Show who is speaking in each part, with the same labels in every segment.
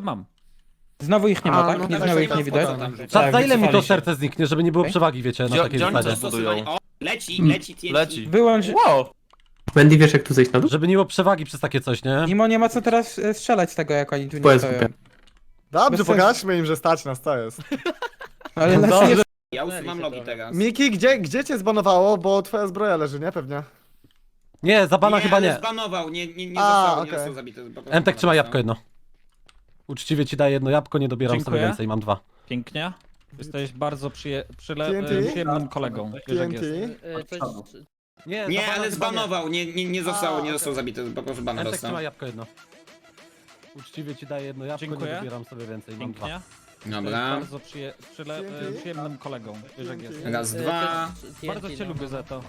Speaker 1: To mam.
Speaker 2: Znowu ich nie ma,
Speaker 3: A,
Speaker 2: tak?
Speaker 3: no
Speaker 2: nie,
Speaker 3: tak,
Speaker 2: znowu
Speaker 3: tak,
Speaker 2: ich nie
Speaker 3: tak,
Speaker 2: widać.
Speaker 3: spoko, tam.
Speaker 4: Za,
Speaker 5: Tak,
Speaker 4: za ile mi to
Speaker 5: wycofali się.
Speaker 4: serce zniknie, żeby nie było
Speaker 2: Okej.
Speaker 4: przewagi, wiecie, na
Speaker 6: Gdzie-
Speaker 4: takiej
Speaker 6: gdzie oni
Speaker 4: zasadzie?
Speaker 6: to?
Speaker 3: O, leci, leci TNT.
Speaker 6: Leci.
Speaker 2: Wyłącz...
Speaker 6: Wow!
Speaker 3: Wendy, wiesz jak tu zejść na dół?
Speaker 4: Żeby nie było przewagi przez takie coś, nie?
Speaker 2: Imo nie ma co teraz e, strzelać z tego, jak oni tu nie
Speaker 3: Twoje
Speaker 2: stoją.
Speaker 3: skupia.
Speaker 7: Dobrze,
Speaker 2: sensu.
Speaker 7: pokażmy im, że stać nas, to jest.
Speaker 2: Ale nas
Speaker 4: Dobrze.
Speaker 2: nie...
Speaker 3: Ja usuwam logi teraz.
Speaker 7: Miki, gdzie, gdzie cię zbanowało, bo twoja zbroja leży, nie? Pewnie.
Speaker 4: Nie, za bana
Speaker 3: nie,
Speaker 4: chyba
Speaker 3: ale
Speaker 4: nie.
Speaker 3: zbanował, nie, nie, nie
Speaker 7: A,
Speaker 3: został, nie
Speaker 7: okej.
Speaker 3: został zabity. po prostu
Speaker 4: Emtek trzyma jabłko jedno. Uczciwie ci daję jedno jabłko, nie dobieram sobie
Speaker 1: Dziękuję.
Speaker 4: więcej, mam dwa.
Speaker 1: Pięknie. Jesteś bardzo przyje... przyle...
Speaker 7: TNT?
Speaker 1: e, przyjemnym kolegą. Wiesz jak
Speaker 7: TNT.
Speaker 1: jest.
Speaker 4: Nie, za
Speaker 3: Nie,
Speaker 4: bana
Speaker 3: ale zbanował, nie, nie, nie został,
Speaker 7: A,
Speaker 3: nie został zabity, po prostu bana
Speaker 4: Emtek
Speaker 3: dostał.
Speaker 4: trzyma jabłko jedno. Uczciwie ci daję jedno jabłko,
Speaker 1: Dziękuję.
Speaker 4: nie dobieram sobie więcej, mam dwa.
Speaker 1: Pięknie. Jesteś
Speaker 3: Dobra.
Speaker 1: bardzo przyje... przyle... e, przyjemnym kolegą. Wiesz jak jest.
Speaker 3: Raz, dwa.
Speaker 1: Bardzo cię lubię za to.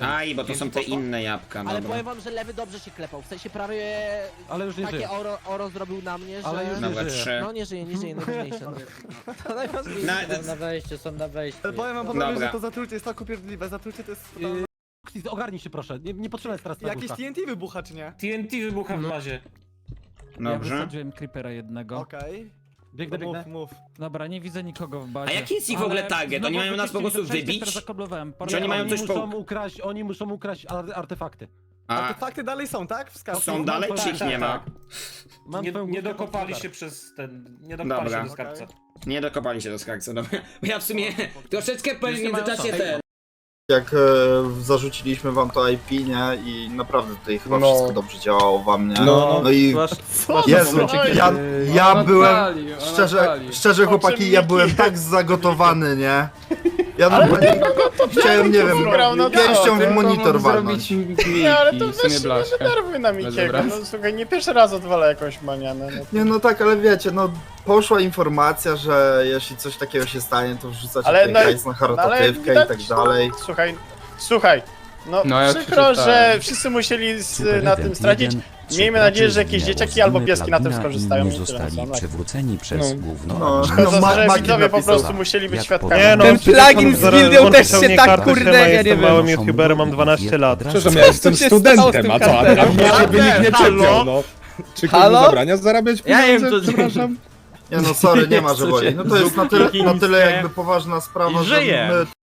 Speaker 3: Aj, bo to są te inne jabłka,
Speaker 8: Ale
Speaker 3: dobra.
Speaker 8: powiem wam, że lewy dobrze się klepał. W sensie prawie
Speaker 4: Ale już nie żyje.
Speaker 8: takie oro, oro zrobił na mnie, że...
Speaker 4: Ale już nie żyje.
Speaker 3: trzy.
Speaker 8: No nie żyje, nie żyje, najważniejsze. No. To najważniejsze.
Speaker 3: Na,
Speaker 5: na wejście, są na wejściu.
Speaker 7: Ale powiem wam panowie,
Speaker 3: Dobra.
Speaker 7: że to zatrucie jest tak upierdliwe, zatrucie to jest...
Speaker 4: Yy, Ogarnij się proszę, nie, nie potrzebna jest teraz
Speaker 7: Jakieś
Speaker 4: serduszka.
Speaker 7: TNT wybucha, czy nie?
Speaker 5: TNT wybucha w bazie.
Speaker 1: Ja
Speaker 3: Dobrze.
Speaker 1: wysadziłem creepera jednego.
Speaker 7: Okej.
Speaker 4: Biegnę,
Speaker 7: No
Speaker 4: biegnę.
Speaker 7: Mów, mów.
Speaker 1: Dobra, nie widzę nikogo w bazie.
Speaker 3: A jaki jest ich w ogóle target? Oni mają nas po prostu wybić? Czy oni mają coś
Speaker 4: muszą
Speaker 3: po-
Speaker 4: ukraść, oni muszą ukraść ar artefakty.
Speaker 3: A,
Speaker 7: Artefakty dalej są, tak? W skarbcu?
Speaker 3: są dalej, czy ich nie ma?
Speaker 4: Mam
Speaker 5: Nie,
Speaker 4: twoją
Speaker 5: nie
Speaker 4: górkę
Speaker 5: dokopali
Speaker 4: pod
Speaker 5: się przez ten... Nie dokopali
Speaker 3: Dobra.
Speaker 5: się do skarbca.
Speaker 3: Nie dokopali się do skarbca, dobra. Bo ja w sumie troszeczkę powiem w międzyczasie ten.
Speaker 9: Jak e, zarzuciliśmy wam to IP, nie? I naprawdę tutaj chyba
Speaker 7: No.
Speaker 9: wszystko dobrze działało wam, nie?
Speaker 7: No,
Speaker 9: no i
Speaker 7: Co?
Speaker 9: Jezu, ja, ja byłem, szczerze,
Speaker 5: Natalii.
Speaker 9: szczerze chłopaki, ja byłem tak zagotowany, nie? Ja normalnie chciałem, nie wiem,
Speaker 10: grał na
Speaker 9: pięścią
Speaker 10: to,
Speaker 9: w monitor walnąć.
Speaker 10: Nie, ale to weź się nie denerwuj na Mikiego, no słuchaj, nie pierwszy raz odwala jakąś manianę. No.
Speaker 9: Nie no tak, ale wiecie, no poszła informacja, że jeśli coś takiego się stanie, to wrzucacie
Speaker 10: Ale
Speaker 9: ale
Speaker 10: no
Speaker 9: hajs na
Speaker 10: No, ale
Speaker 9: charytatywkę i tak dalej.
Speaker 10: Słuchaj, słuchaj, no,
Speaker 11: No,
Speaker 10: przykro, że wszyscy musieli z, na tym stracić. Miejmy nadzieję, że jakieś dzieciaki albo pieski na tym skorzystają. i tyle,
Speaker 11: zostali
Speaker 10: no,
Speaker 11: przywróceni przez
Speaker 10: No.
Speaker 11: gówno.
Speaker 9: No, no, ma-
Speaker 10: że widzowie po prostu musieli być świadkami.
Speaker 11: powiem-
Speaker 2: Ten plugin z gildią też się tak kurde, ja nie wiem.
Speaker 11: małym youtuberem, mam 12 lat.
Speaker 2: Przepraszam, ja jestem studentem, a co? A
Speaker 7: żeby nikt nie czepiał, no. Czy
Speaker 2: Halo?
Speaker 7: zabrania zarabiać
Speaker 2: Ja wiem,
Speaker 7: pieniądze?
Speaker 2: to-
Speaker 7: Przepraszam.
Speaker 9: Nie no sorry, nie ma, że woli. No to jest na tyle, na tyle jakby poważna sprawa, że
Speaker 5: żyje.
Speaker 9: my